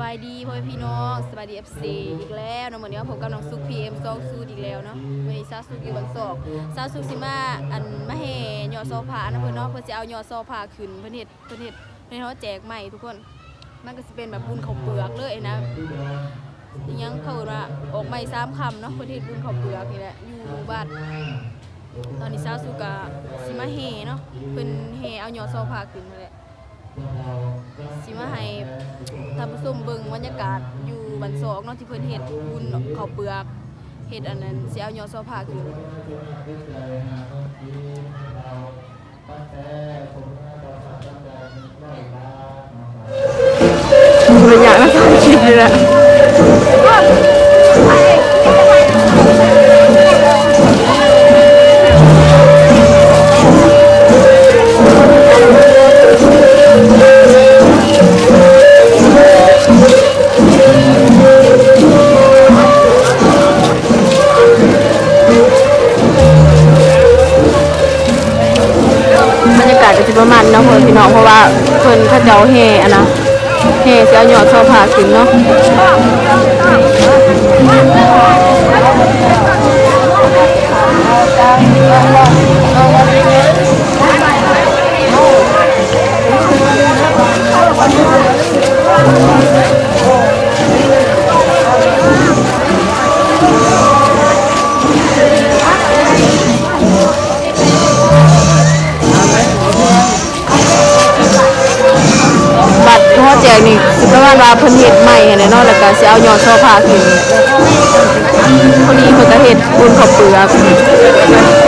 บายดีพ่อแม่พี่น้องสบายดีเอฟซีอีกแล้วเนาะเหมือนเนี้ผมกับน้องซุกพีเอ็มซองซูดอีกแล้วเนาะวันนี้ซาซุกอยู่วันศอกซาซุกสิมาอันมาแห่ยอดโซฟานะเพื่อนเนาะเพื่อจะเอายอดโซฟาขึ้นเพื่อนเฮ็ดเพื่อนเฮ็ดเพื่อนเขาแจกใหม่ทุกคนมันก็จะเป็นแบบบุญข้าวเปลือกเลยนะยังเขาเอิ้นว่าออกใหม่สามคำเนาะเพื่อนเฮ็ดบุญข้าวเปลือกนี่แหละอยู่บ้านตอนนี้ซาซุกะสิมาแห่เนาะเพิ่นแห่เอายอดโซฟาขึ้นมาแหละ สิมาให้ท่านผู้ชมเบิ่งบรรยากาศอยู่บันซอกเนาะที่เพิ่นเฮ็ดบุญข้าวเปลือกเฮ็ดอันนั้นสิเอายอดโซฟาขึ้นมันอยากนะคิดเลยแหละ ข้าเจ้าเฮอะนะเฮจะเอาหยอดโซฟาขึ้นเนาะ แจกนี่สิประมาณว่าเพิ่นเฮ็ดใหม่แน่นอนแล้วก็สิเอายอดช่อผ้าขึ้นพอดีเพิ่นก็เฮ็ดบุญขอบเปลือก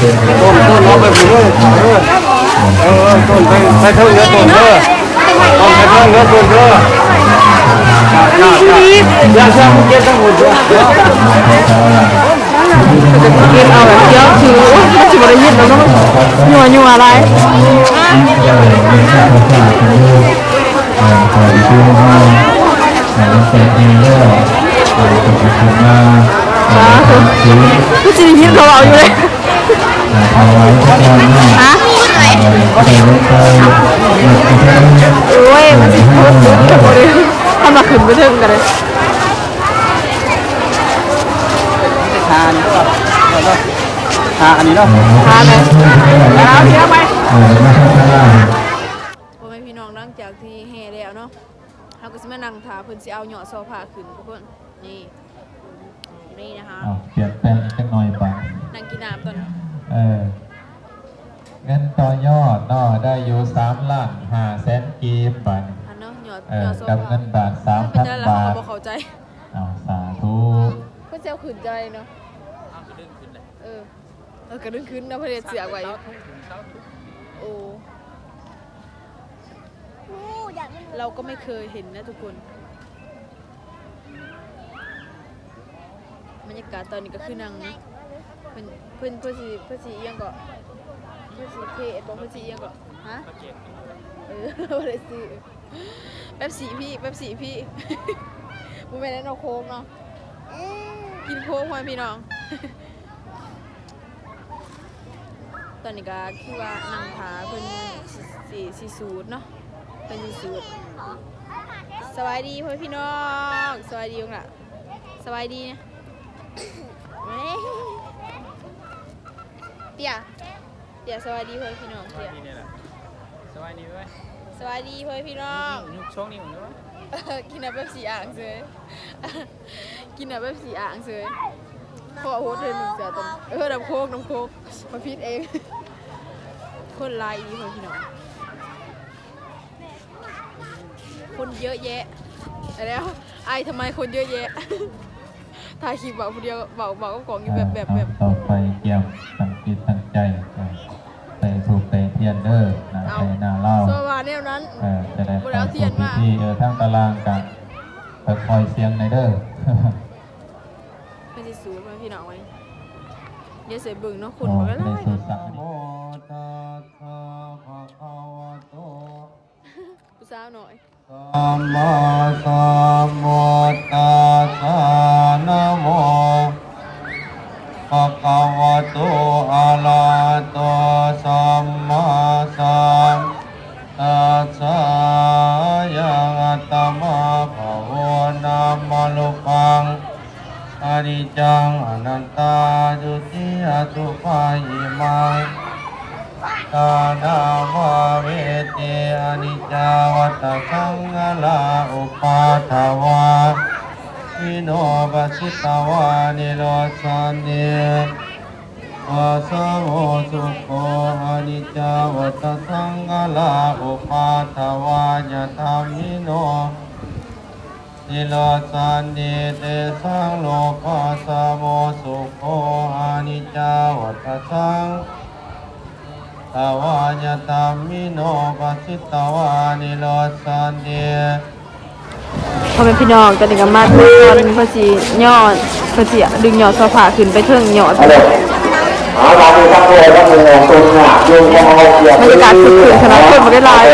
ต้นต้นเอาไปปลูกเลยเออเออต้นไปไปเท่าเนื้อต้นเด้อเอาไปเท่าเนื้อต้นเด้ออยากจะเก็บทั้งหมดเด้อเก็บเอาแบบเยอะคือโอ้ยมันสิบ่ได้ยินแล้วเนาะยัวยัวอะไรอที่ชื่อว่าขอเป็นเองก็ขอเป็นคุณมาขอเป็นซื้อก็สิได้ยินเขาเอาอยู่เลย เอาไว้ที่ด้านน้าฮะเอาไปไว้ใต้หลักที่ท่านโอ้ยมันสิพูดพูดกับบ่ได้ทำมาขึ้นไปถึงกันเลยทานก็ทานอันนี้เนาะทานเลยแล้วเดี๋ยวไปเออมาข้างล่างพ่อแม่พี่น้องหลังจากที่แห่แล้วเนาะเฮาก็สิมานั่งถาเพิ่อนสิเอาเหยอดโซฟาขึ้นทุกคนนี่นี่นะคะเปลี่ยนแปลงสักน่อยไปนั่งกินน้ำตอน เออเงินต่อยอดเนาะได้อยู่สามล้านห้าแสนกีบไปอันเนาะยอดเอยออดโซกับฟาเงินบาทสามเป็นพันจังได๋ล่ะบาเขาทก็บ่เข้าใจเอาสาธุเพิ่นสิเอาขึ้นใจเนาะเออเออกระดึงขึ้นนะเพิ่นเฮ็ดเสือกไว้โอ้เราก็ไม่เคยเห็นนะทุกคนบรรยากาศตอนนี้ก็คือนั่ง เพิ่นเพิ่นเพิ่นสิเพิ่นสิเอียงก็เพิ่นสิเทศบ่เพิ่นสิเอียงก็ฮะเออบ่ได้สิแป๊บสีพี่แป๊บสีพี่บ่แม่นแล้วเนาะโค้งเนาะ กินโค้งพ่อพี่น้อง ตอนนี้ก็คือว่านั่งขาเพิ่นสิสิสิสูตรเนาะเพิ่นสิสูตร สวัสดีพ่อพี่น้อง สวัสดีลุงล่ะ สวัสดีนะ เฮ้ยเตี่ยเตี่ยสวัสดีพ่อพี่น้องเตี่ยนี่เนี่ยแหละสบายดีไหมสวัสดีพ่อพี่น้อง ยุกโชคนี่ผมด้วยเออกินน้ำแบบสีอ่างเซยกินน้ำแบบสีอ่างเซยเพราะว่าโฮสเธอหนึ่งเสือตรงเออน้ำโคกน้ำโคกมาพิษเอง คนลายดีพ่อพี่น้อง คนเยอะแยะแล้วไอายทำไมคนเยอะแยะถ่ายคลิปเบาคนเดียวเบาเบาก็กล่องอยู่แบบแบบแบบ ต่อไปเกี่ยวตั้ง จิตตั้งใจไปถูกไปเทียนเดอร์นาไปนาเล่าโซวาแนวนั้นเออจะได้บ่ได้เอาเทียนมาที่เออทั้งตารางกันไปคอยเสียงในเด้อไม่ใช่สูงพ่อพี่น้องไว้เดี๋ยวเสียเบิ่งเนาะคนโอ้มันก็ในไล่สุดสักโมตัสสะภะคะวะโตผู้สาวหน่อยสัม สุโคอนิจจาวัตสังฆลาอุปาทวายธรรมิโนนิโรสันติเตสังโลกัสโมสุโคอนิจจาวัฏสังตวายตัมมิโนปัสสิตวานิโรสันติพ่อแม่พี่น้องตอนนี้ก็มาทุกคนเพื่อสิย่อเพื่อสิดึงยอดโซฟาขึ้นไปเทิงยอด บรรยากาศคึกคืนขนาดคนบ่ได้หลาย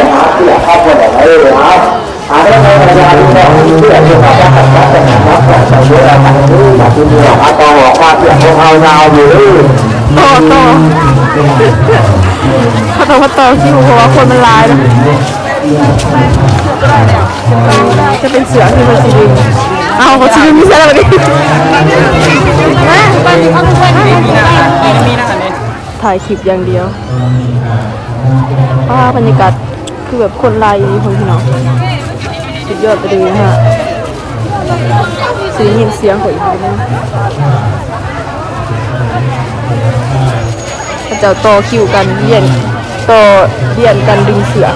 ต่อต่อเขาต้องมาต่อคิวเพราะว่าคนมันหลายนะจะเป็นเสือที่มันสิง เอาเขาชิดึงไม่ใช่แล้วดิมีนะอันนี้ถ่ายคลิปอย่างเดียวป้าบรรยากาศคือแบบคนหลายอย่างนี้คนพี่น้องสุดยอดไปเลยนะฮะเสียงยินเสียงของอีกคนนึงพระเจ้าต่อคิวกันเรียนต่อเรียนกันดึงเสือ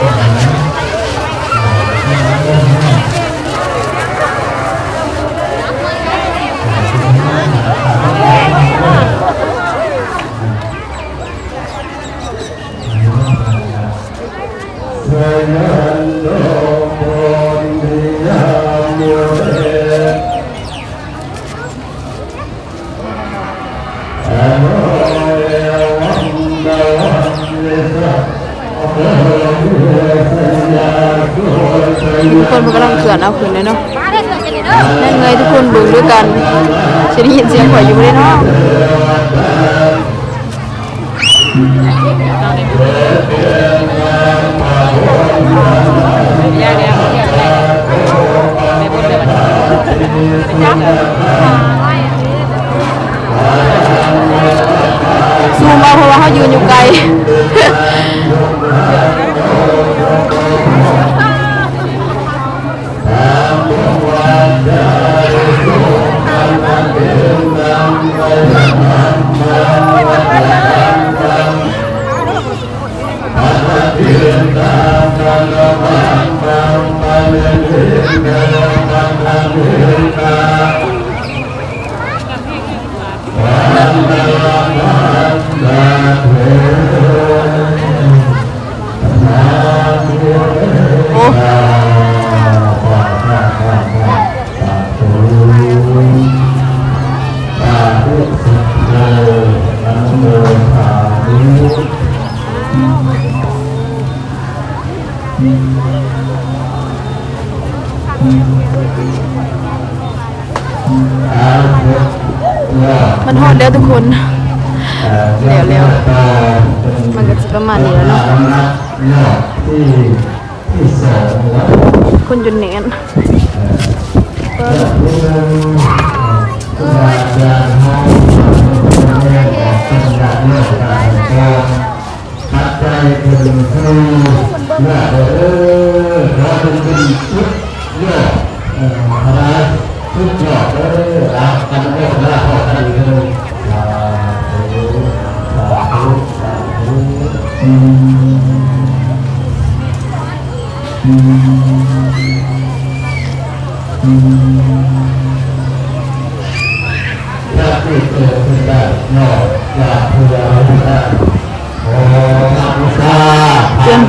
ทุกคนมันกำลังเขื่อนเอาขึ้นเลยเนาะนั่นไงทุกคนดูด้วยกันจะได้ยินเสียงข่อยอยู่เลยเนาะ ซูมเอาเพราะว่าเขายืนอยู่ไกลเมันหอดแล้วทุกคนเร็วเร็วมันก็จะประมาณนี้แล้วเนาะคนจนเน้นเออ เป็นการเลือการารปัจจัยเป็นผู้เลือเออเราเป็นเป็นชุดยลือกอะไรชุดยอดเออเอาการเลือกแล้ว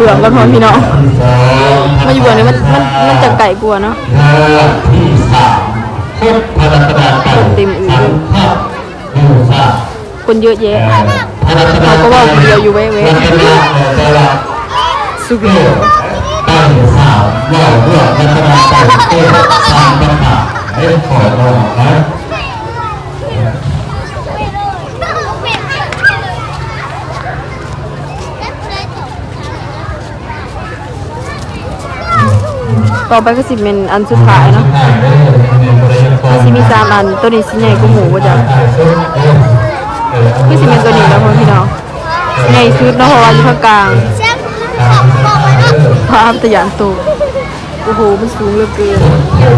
เตือนเบื่อกันพอพี่น้องสองมาอยู่เบื่อนี่มันมันมันจะไก่กลัวเนาะเรื่องที่สามพุทธพระราชดาเต็มอื่นสังฆะดูซาคนเยอะแยะพระราชดาเขาก็ว่าคนเดียวอยู่เว้ยเว้ยมันเป็นเรื่องแต่ว่าสุเกิกิดตั้งสาวว่าเรื่องรัชดาแต่เกิดสร้างปัญหาให้ขอร้องนะ ต่อไปก็สิเป็นอันสุดท้ายเนาะก็สิมีสามอันตัวนี้สิใหญ่กว่าหมูว่าจะคือสิเป็นตัวนี้แล้วพอพี่น้องใหญ่สุดเนาะเพราะว่าอยู่ภาคกลางภาพตะยานโตโอ้โหมันสูงเหลือเกินยั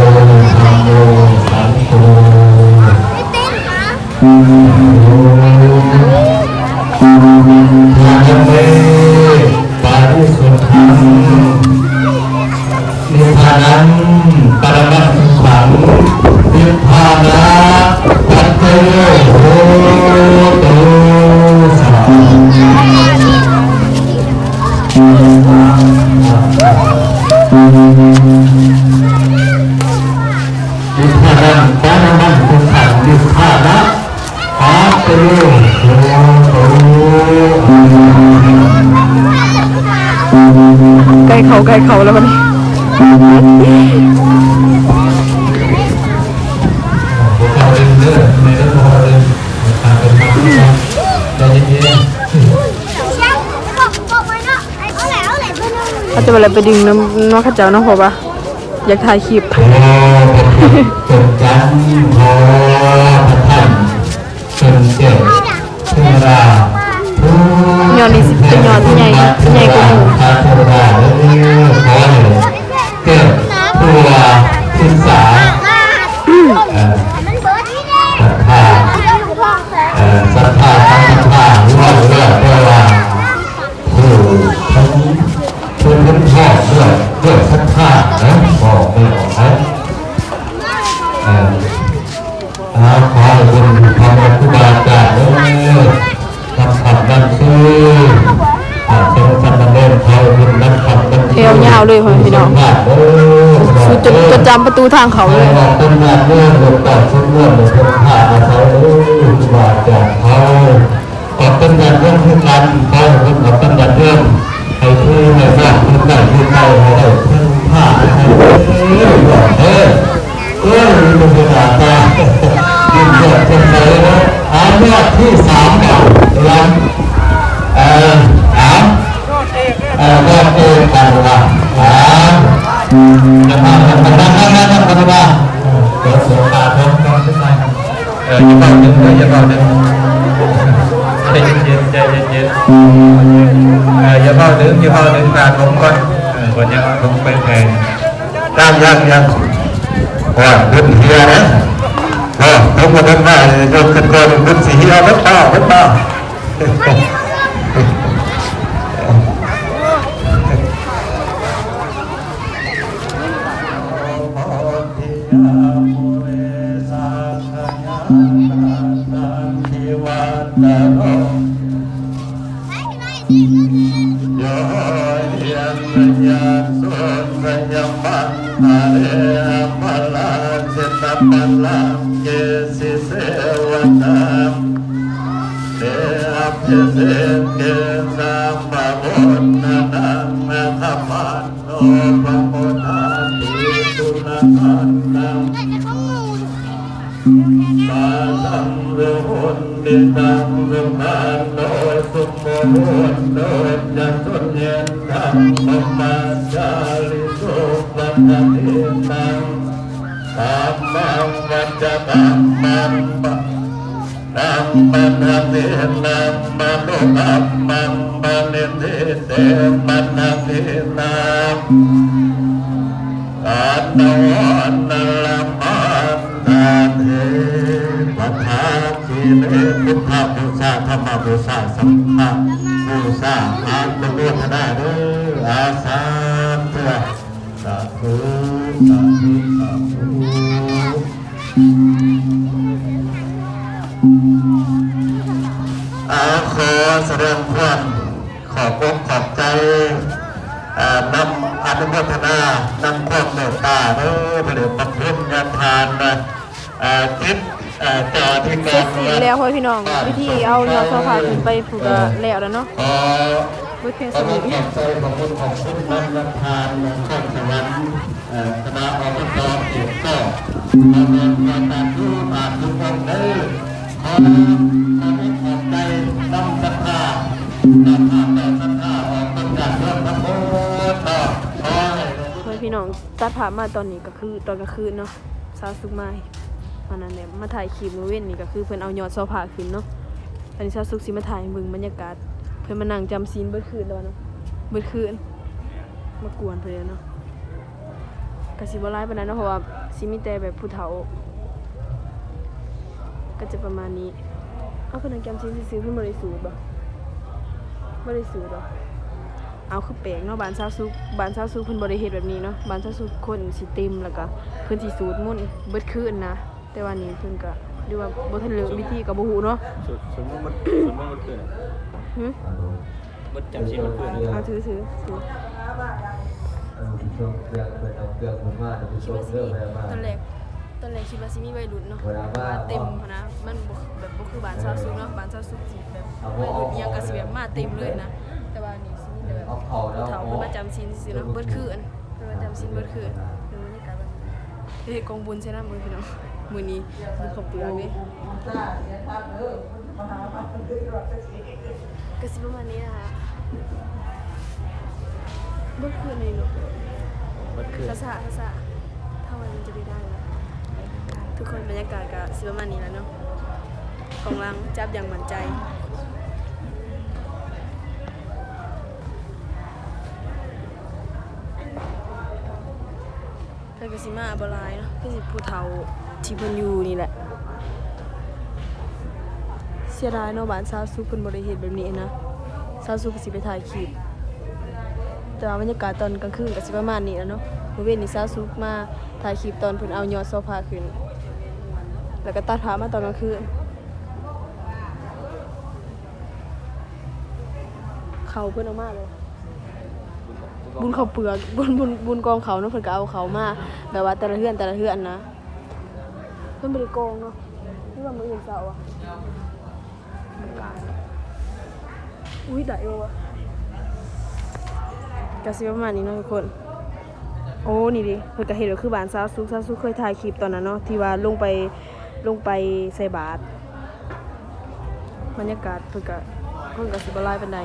งานังปรมัตถ์ขังนิพพานะปัจเจโหตุสัพนิพพานังปรมัตถ์ขังนิพพานะปัจเจโหตุใกล้เขาใกล้เขาแล้วมัน เราเองเด้อในเรื่องของเราเองตามเป็นมาใจเย็นเขาจะไปอะไรไปดึงน้ำน้ำข้าเจ้าเนาะเพราะว่าอยากถ่ายคลิปๆโอ้จดจำพอพระท่านจนเจ็บเทวดาผู้ยอดนี่สิเป็นยอดที่ใหญ่ที่ใหญ่กว่าหมู จนจนจำประตูทางเขาเลยบอกเป็นงานเรื่องหลวงต่อชุดเรื่องหลวงพ่อผ่านอาศัยเด้อครูบาอาจารย์เขาขอเป็นงานเรื่องคือกันเขาเป็นขอเป็นงานเรื่องให้คือให้บ้านคือได้คือได้ให้ได้พึ่งผ้าให้เออบอกเออเออมันเป็นอาตายิ่งเยอะจนเลยนะอันยอดที่สามเนี่ยรันเอ่ออ่าเอ่อยอดเองกันละอ่าจะมาทำงานงานงานทำงานเดี๋ยวเสียขาดเพิ่มกันขึ้นมาเอออย่าเบาหนึ่ งเลยอย่าเบาหนึ่งใจเย็นๆใจเย็นๆเอออย่าเผาถึงอย่าเผาถึงตาผมก่อนเออวันนี้ผมไปแสุนยังปันอาเรมาลาเจตปัลลัง เก สาเดอัพเสเกสัมปะบุญนังนาธรรมันโนปะโมนาติสุนันนังปาตังเริ่มานโดยสุขโมหุนโดยจันทุนเย็นตังมมาจาริสุปัฏฐานิตังตัมมังวัจจะตัมมังปะตัมมังหัตถินัมมันุตัมมังปะนิทิเตมันหัตถินัมออันนวันนัลมันตาเทปัฏฐานสีเลพุทธบูชาธรรมบูชาสังฆบูชาอานุโมทนาเด้ออาสาธุอาขอแสดงความขอบอกขอบใจนำอนุโมทนานำความเมตตาเด้อพระพระคุณญาทานนะอ่าจิตอ่าเจ้าที่เสการ็จสิ้นแล้วพี่น้อง วิธีเอายอโซฟาขึ้นไปผูกแล้วแล้วเนาะ ขอเบิดเพียงขสอบมุคุนณขอบใจขอบคุณขอบคุณนำญาทานข้างสวรรค์เอ่อคณะอบตเอกก็ขอเรียนมาตามทุกบาททุกคนเด้อขอขอบขอบใจนำศรัทธาตัดภาพแต่สัทธาออกตั้งแต่เริ่มทั้งหมดต่อขอให้พ่อพี่น้องตัดภาพมาตอนนี้ก็คือตอนกลางคืนเนาะซาสุกไม้วันนั้นเนี่ยมาถ่ายคลิปมื้อเว้นนี่ก็คือเพิ่นเอายอดโซฟาขึ้นเนาะอันนี้ซาสุกสิมาถ่ายให้เบิ่งบรรยากาศ เพิ่อนมานั่งจำศีลเบิดคืนแล้วเนาะเบิดคืน มากวนเพิ่อนเนาะก็สิบ่หลายปานนั้นเนาะเพราะว่าสิมีแต่แบบผู้เฒ่า ก็จะประมาณนี้เอาเพิ่นนั่งจำศีลซื่อเพิ่อนบ่ได้สูบบ่บ่ได้สูบบ่เอาคือแปลงเนาะบานชาซุกบานชาซุกเพิ่นบ่ได้เฮ็ดแบบนี้เนาะบานชาซุกคนสิเต็มแล้วก็เพิ่นสิสูตรมุ่นเบิดคืนนะ แต่ว่านี่เพิ่นก็หรือว่าบ่ทันเลิกวิธีก็บ่ฮู้เนาะสุดสุดมันมันสุดมันมันเกินอะ หึมันจำชีมันเกินอะเอาถือถือถือช่วเรื่องเป็นเอาเรื่องมันมากจะเป็นคิดว่าสิเรื่องอะไรมากตอนแรกตอนแรกคิดว่าสิมีวัยรุ่นเนาะเวลาว่าเต็มนะมันบ่แบบบ่คือบานชาซุกเนาะบานชาซุกสิแบบวัยรุ่นอิหยังก็สิแบบมาเต็มเลยนะ แต่ว่านี่สิมีแต่แบบเอาเข่าแล้เฒ่าเพิ่นมาจำศีลซื่อๆเนาะเบิดคืนเพิ่นมาจำศีลเบิดคืนดูบรรยากาศแบบนี้เฮ้ยกองบุญใช่นำมื้อพี่น้องมื้อนี้บุญข้าวเปลือ กเด้ก็สิประมาณนี้นะคะเมื่อคืนนี้เนอะมันเกินภาษาภาษาถ้าวันมันจะได้ได้แล้วทุกคนบรรยากาศก็สิประมาณนี้แล้วเนาะกองลังจับอย่างมั่นใจเพิ่นก็สิมาบ่หลายเนาะคือสิผู้เฒ่าที่เพิ่นอยู่นี่แหละเสียดายเนาะบ้านซาวซุกเพิ่นบ่ได้เฮ็ดแบบนี้นะซาวซุกก็สิไปถ่ายคลิปแต่ว่าบรรยากาศตอนกลางคืนก็สิประมาณนี้แล้วเนาะมื้อเว้นนี่ซาวซุกมาถ่ายคลิปตอนเพิ่นเอายอดโซฟาขึ้น แล้วก็ตัดภาพมาตอนกลางคืนเขาเพิ่นเอามาเลยบุญเขาเปลือกบุญบุญบุญกองเขาเนาะเพิ่นก็เอาเขามาแบบว่าแต่ละเฮือนแต่ละเฮือนนะเพิ่นบ่ได้โกงเนาะนี่ว่ามืออื่นเช้าอะ อุ้ยได้โอวะกะสิประมาณนี้เนาะทุกคน โอ้นี่ดิเพิ่นก็เห็นว่าคือบ้านซาวซุกซาวซุกเคยถ่ายคลิปตอนนั้นเนาะที่ว่าลงไปลงไปใส่บาตรบรรยากาศเพิ่นก็เพิ่นก็สิบ่หลายปานใด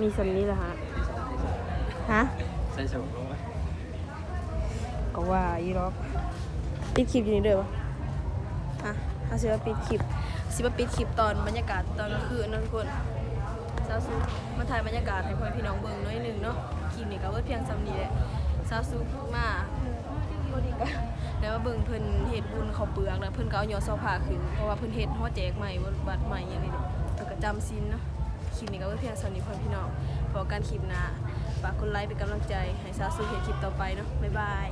มีสำนี้แหละฮะฮะใส่สมลงไปก็ว่าอีหรอกปิดคลิปอยู่นี่เด้อวะอะถ้าสิว่าปิดคลิปสิว่าปิดคลิปตอนบรรยากาศตอนกลางคืนเนาะทุกคนซาวซุมาถ่ายบรรยากาศให้พ่อพี่น้องเบิ่งหน้อยหนึงเนาะคลิปนี้ก็เบิดเพียงซ้ำนี้แหละซาวซุมาบ่ดีก็แล้วมาเบิ่งเพิ่นเฮ็ดบุญเขาวเปลือกแล้วเพิ่นก็เอายอดเสาผ้าขึ้นเพราะว่าเพิ่นเฮ็ดฮอแจกใหม่บ่บัตรใหม่ย่างนี้เนาะเพิ่นก็จำศีลเนาะคลิปนี้ก็เบิดเพียงซ้ำนี้พ่อพี่น้องพอกันคลิปหน้าฝากกดไลค์เป็นกำลังใจให้ซาวซุเฮ็ดคลิปต่อไปเนาะบ๊ายบาย